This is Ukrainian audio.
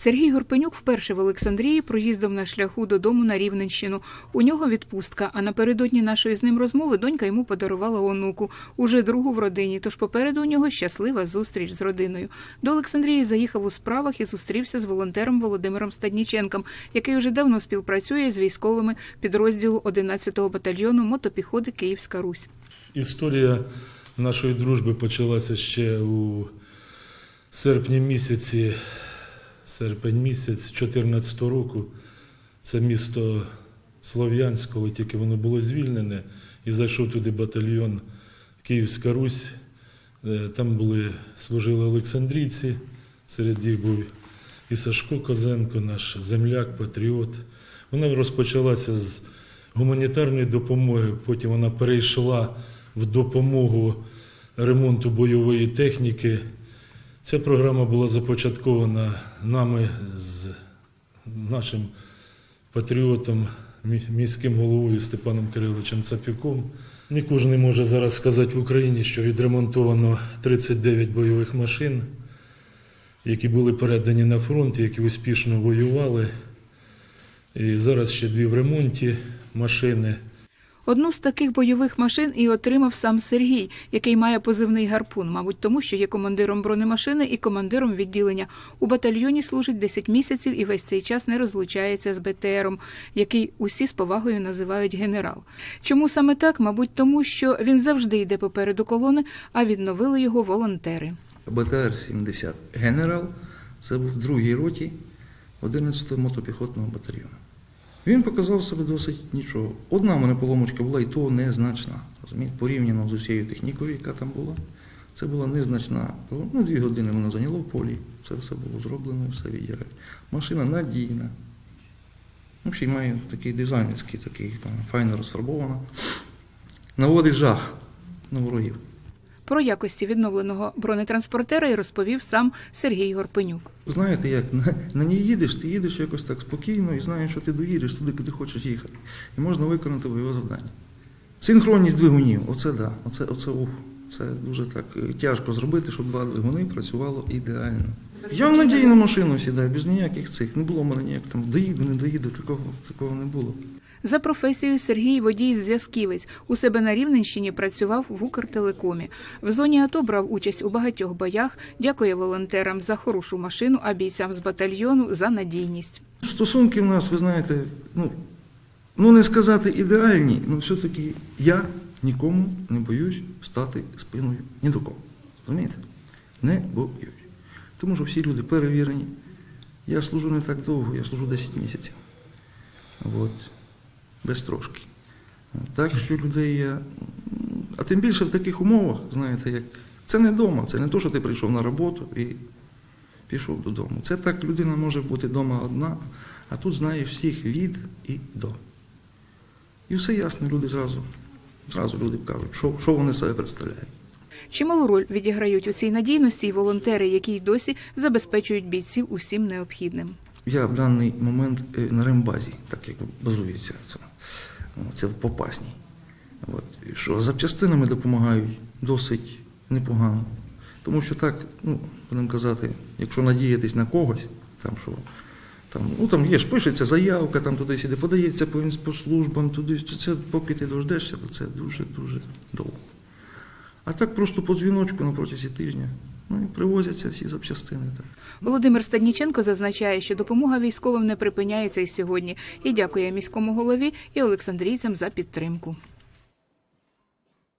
Сергій Горпенюк вперше в Олександрії проїздом на шляху додому на Рівненщину. У нього відпустка, а напередодні нашої з ним розмови донька йому подарувала онуку, уже другу в родині. Тож попереду у нього щаслива зустріч з родиною. До Олександрії заїхав у справах і зустрівся з волонтером Володимиром Стадніченком, який уже давно співпрацює з військовими підрозділу 11-го батальйону мотопіхоти Київська Русь. Історія нашої дружби почалася ще у серпні місяці, серпень місяць 2014 року. Це місто Слов'янськ, коли тільки воно було звільнене, і зайшов туди батальйон Київська Русь. Е, Там були, служили Олександрійці, серед них був і Сашко Козенко, наш земляк, патріот. Вона розпочалася з гуманітарної допомоги, потім вона перейшла в допомогу ремонту бойової техніки. Ця програма була започаткована нами з нашим патріотом, міським головою Степаном Кириловичем Цапюком. Не кожен може зараз сказати в Україні, що відремонтовано 39 бойових машин, які були передані на фронт, які успішно воювали. І зараз ще дві в ремонті машини. Одну з таких бойових машин і отримав сам Сергій, який має позивний гарпун, мабуть, тому що є командиром бронемашини і командиром відділення. У батальйоні служить 10 місяців і весь цей час не розлучається з БТРом, який усі з повагою називають генерал. Чому саме так? Мабуть, тому що він завжди йде попереду колони, а відновили його волонтери. БТР-70 Генерал це був в другій роті 11-го мотопіхотного батальйону. Він показав себе досить нічого. Одна в мене поломочка була, і то незначна. Розумієте, порівняно з усією технікою, яка там була. Це була незначна. Ну, дві години воно зайняло в полі. Це все було зроблено, все відділяє. Машина надійна. Ну, ще має такий дизайнерський, такий там, файно розфарбована. Наводить жах на ворогів. Про якості відновленого бронетранспортера і розповів сам Сергій Горпенюк. Знаєте, як на, ній їдеш, ти їдеш якось так спокійно і знаєш, що ти доїдеш туди, куди хочеш їхати. І можна виконати бойове завдання. Синхронність двигунів, оце да, оце, оце ух. Це дуже так е, тяжко зробити, щоб два двигуни працювало ідеально. Я в надійну машину сідаю, без ніяких цих. Не було в мене ніяк там доїду, не доїду, такого, такого не було. За професією Сергій водій зв'язківець. У себе на Рівненщині працював в Укртелекомі. В зоні АТО брав участь у багатьох боях. Дякує волонтерам за хорошу машину, а бійцям з батальйону за надійність. Стосунки в нас, ви знаєте, ну, ну не сказати ідеальні, але все-таки я нікому не боюсь стати спиною ні до кого. Розумієте? Не боюсь. Тому що всі люди перевірені. Я служу не так довго, я служу 10 місяців. От. Без трошки. Так що людей м, А тим більше в таких умовах, знаєте, як це не вдома, це не то, що ти прийшов на роботу і пішов додому. Це так людина може бути вдома одна, а тут знаєш всіх від і до. І все ясно, люди зразу, зразу люди кажуть, що, що вони себе представляють. Чималу роль відіграють у цій надійності й волонтери, які й досі забезпечують бійців усім необхідним. Я в даний момент е, на рембазі, так як базується це, це в Попасній. От. Що запчастинами допомагають досить непогано. Тому що так, ну, будемо казати, якщо надіятись на когось, там що. Там, ну там є ж пишеться заявка, там туди сюди подається по, по службам, туди, це, поки ти дождешся, то це дуже-дуже довго. А так просто по дзвіночку на протязі тижня. Ну і привозяться всі запчастини. Так. Володимир Стадніченко зазначає, що допомога військовим не припиняється і сьогодні, і дякує міському голові і олександрійцям за підтримку.